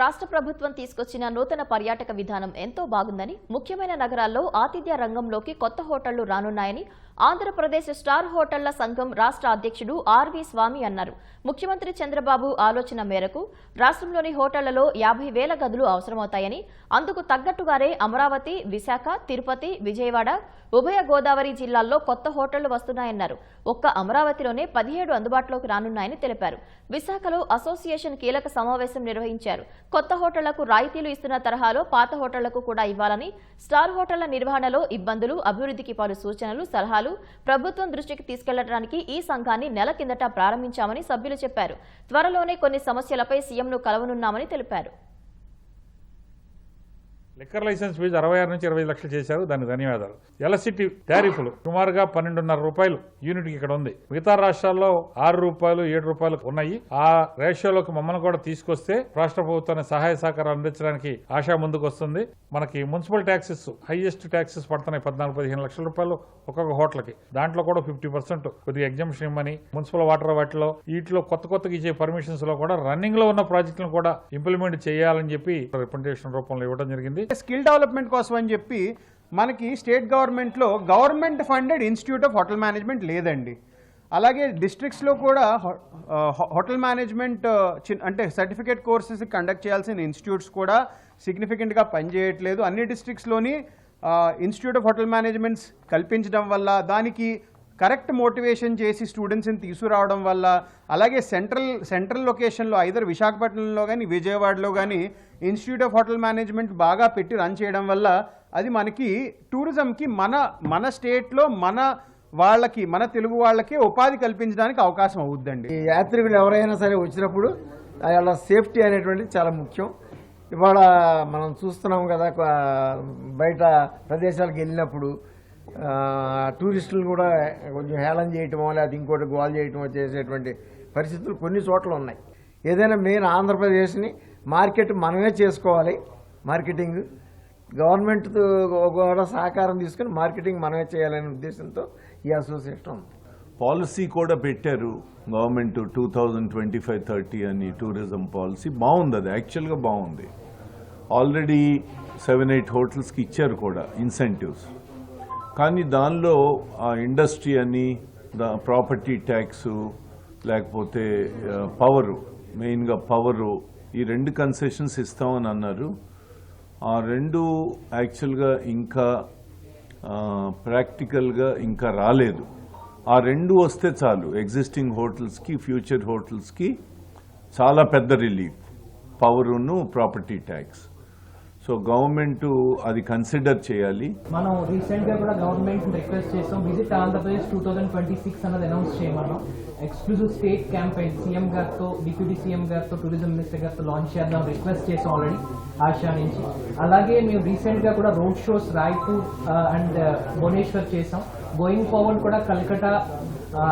రాష్ట్ర ప్రభుత్వం తీసుకొచ్చిన నూతన పర్యాటక విధానం ఎంతో బాగుందని ముఖ్యమైన నగరాల్లో ఆతిథ్య రంగంలోకి కొత్త హోటళ్ళు రానున్నాయని ఆంధ్రప్రదేశ్ స్టార్ హోటళ్ళ సంఘం రాష్ట్ర అధ్యక్షుడు ఆర్వి స్వామి అన్నారు. ముఖ్యమంత్రి చంద్రబాబు ఆలోచన మేరకు రాష్ట్రంలోని హోటళ్ళలో యాభై వేల గదులు అవసరమవుతాయని అందుకు తగ్గట్టుగానే అమరావతి విశాఖ తిరుపతి విజయవాడ ఉభయ గోదావరి జిల్లాల్లో కొత్త హోటళ్ళు వస్తున్నాయన్నారు. ఒక్క అమరావతిలోనే పదిహేడు అందుబాటులోకి రానున్నాయని తెలిపారు. విశాఖలో అసోసియేషన్ కీలక సమావేశం నిర్వహించారు. కొత్త హోటళ్ళకు రాయితీలు ఇస్తున్న తరహాలో పాత హోటళ్ళకు కూడా ఇవ్వాలని స్టార్ హోటళ్ళ నిర్వహణలో ఇబ్బందులు అభివృద్ధికి పలు సూచనలు సలహాలు ప్రభుత్వం దృష్టికి తీసుకెళ్ళడానికి ఈ సంఘాన్ని నెల కిందట ప్రారంభించామని సభ్యులు చెప్పారు. త్వరలోనే కొన్ని సమస్యలపై సీఎంను కలవనున్నామని తెలిపారు. లిక్కర్ లైసెన్స్ ఫీజు అరవై ఆరు నుంచి ఇరవై లక్షలు చేశారు. దానికి ధన్యవాదాలు. ఎలసిటీ టారిఫ్లు సుమారుగా పన్నెండున్నర రూపాయలు యూనిట్ ఇక్కడ ఉంది. మిగతా రాష్ట్రాల్లో ఆరు రూపాయలు ఏడు రూపాయలు ఉన్నాయి. ఆ రేషియోలోకి మమ్మల్ని కూడా తీసుకొస్తే రాష్ట్ర ప్రభుత్వాన్ని సహాయ సహకారం అందించడానికి ఆశ ముందుకు వస్తుంది. మనకి మున్సిపల్ ట్యాక్సెస్ హైయెస్ట్ ట్యాక్సెస్ పడుతున్నాయి. పద్నాలుగు పదిహేను లక్షల రూపాయలు ఒక్కొక్క హోటల్కి. దాంట్లో కూడా ఫిఫ్టీ పర్సెంట్ కొద్దిగా ఎగ్జామ్షన్ ఇవ్వమని మున్సిపల్ వాటర్ వాటిలో వీటిలో కొత్త కొత్తగా ఇచ్చే పర్మిషన్స్లో కూడా రన్నింగ్లో ఉన్న ప్రాజెక్టులను కూడా ఇంప్లిమెంట్ చేయాలని చెప్పి రిప్రజెంటేషన్ రూపంలో ఇవ్వడం జరిగింది. స్కిల్ డెవలప్మెంట్ కోసం అని చెప్పి మనకి స్టేట్ గవర్నమెంట్లో government funded institute of hotel management లేదండి. అలాగే డిస్ట్రిక్ట్స్లో కూడా హోటల్ మేనేజ్మెంట్ చిన్- అంటే సర్టిఫికేట్ కోర్సెస్ కండక్ట్ చేయాల్సిన ఇన్స్టిట్యూట్స్ కూడా సిగ్నిఫికెంట్గా పనిచేయట్లేదు. అన్ని డిస్ట్రిక్ట్స్లోని ఇన్స్టిట్యూట్ ఆఫ్ హోటల్ మేనేజ్మెంట్స్ కల్పించడం వల్ల దానికి కరెక్ట్ మోటివేషన్ చేసి స్టూడెంట్స్ని తీసుకురావడం వల్ల అలాగే సెంట్రల్ సెంట్రల్ లొకేషన్లో ఐదర్ విశాఖపట్నంలో కానీ విజయవాడలో కానీ ఇన్స్టిట్యూట్ ఆఫ్ హోటల్ మేనేజ్మెంట్ బాగా పెట్టి రన్ చేయడం వల్ల అది మనకి టూరిజంకి మన మన స్టేట్లో మన వాళ్ళకి మన తెలుగు వాళ్ళకి ఉపాధి కల్పించడానికి అవకాశం అవుద్దండి. ఈ యాత్రికులు ఎవరైనా సరే వచ్చినప్పుడు వాళ్ళ సేఫ్టీ అనేటువంటిది చాలా ముఖ్యం. ఇవాళ మనం చూస్తున్నాం కదా బయట ప్రదేశాలకు వెళ్ళినప్పుడు టూరిస్టులు కూడా కొంచెం హేళన చేయటమో లేకపోతే ఇంకోటి గోల్ చేయటమో చేసేటువంటి పరిస్థితులు కొన్ని చోట్ల ఉన్నాయి. ఏదైనా మెయిన్ ఆంధ్రప్రదేశ్ని మార్కెట్ మనమే చేసుకోవాలి. మార్కెటింగ్ గవర్నమెంట్ కూడా సహకారం తీసుకుని మార్కెటింగ్ మనమే చేయాలనే ఉద్దేశంతో ఈ అసోసియేషన్ ఉంది. పాలసీ కూడా పెట్టారు government two thousand twenty five thirty అని టూరిజం పాలసీ. బాగుంది అది యాక్చువల్గా బాగుంది. ఆల్రెడీ సెవెన్ ఎయిట్ హోటల్స్కి ఇచ్చారు కూడా ఇన్సెంటివ్స్ కానీ దానిలో ఆ ఇండస్ట్రీ అని ప్రాపర్టీ ట్యాక్స్ లేకపోతే పవరు మెయిన్గా పవరు ఈ రెండు కన్సెషన్స్ ఇస్తామని అన్నారు. ఆ రెండు యాక్చువల్గా ఇంకా ప్రాక్టికల్గా ఇంకా రాలేదు. ఆ రెండు వస్తే చాలు ఎగ్జిస్టింగ్ హోటల్స్కి ఫ్యూచర్ హోటల్స్కి చాలా పెద్ద రిలీఫ్. పవరును ప్రాపర్టీ ట్యాక్స్. సో గవర్నమెంట్ అది కన్సిడర్ చేయాలి. మనం రీసెంట్గా కూడా గవర్నమెంట్ రిక్వెస్ట్ చేసాం. Visit Andhra Pradesh two thousand twenty six అన్నది అనౌన్స్ చేయమన్నాం. ఎక్స్క్లూజివ్ స్టేట్ క్యాంపెయిన్ సీఎం గారితో డిప్యూటీ సీఎం గారితో టూరిజం మినిస్టర్ గారితో లాంచ్ చేద్దాం రిక్వెస్ట్ చేసాం ఆల్రెడీ ఆశా నుంచి. అలాగే మేము రీసెంట్గా కూడా road shows Raipur uh, and uh, Bhubaneswar చేసాం. గోయింగ్ ఫార్వర్డ్ కూడా కలకటా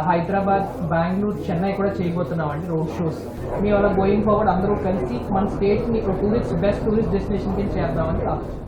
హైదరాబాద్ బెంగళూరు చెన్నై కూడా చేయబోతున్నాం అండి రోడ్ షోస్. మీ అలా గోయింగ్ ఫార్వర్డ్ అందరూ కలిసి మన స్టేట్ని టూరిస్ట్ బెస్ట్ టూరిస్ట్ డెస్టినేషన్ కింద చేద్దామని ఆలోచన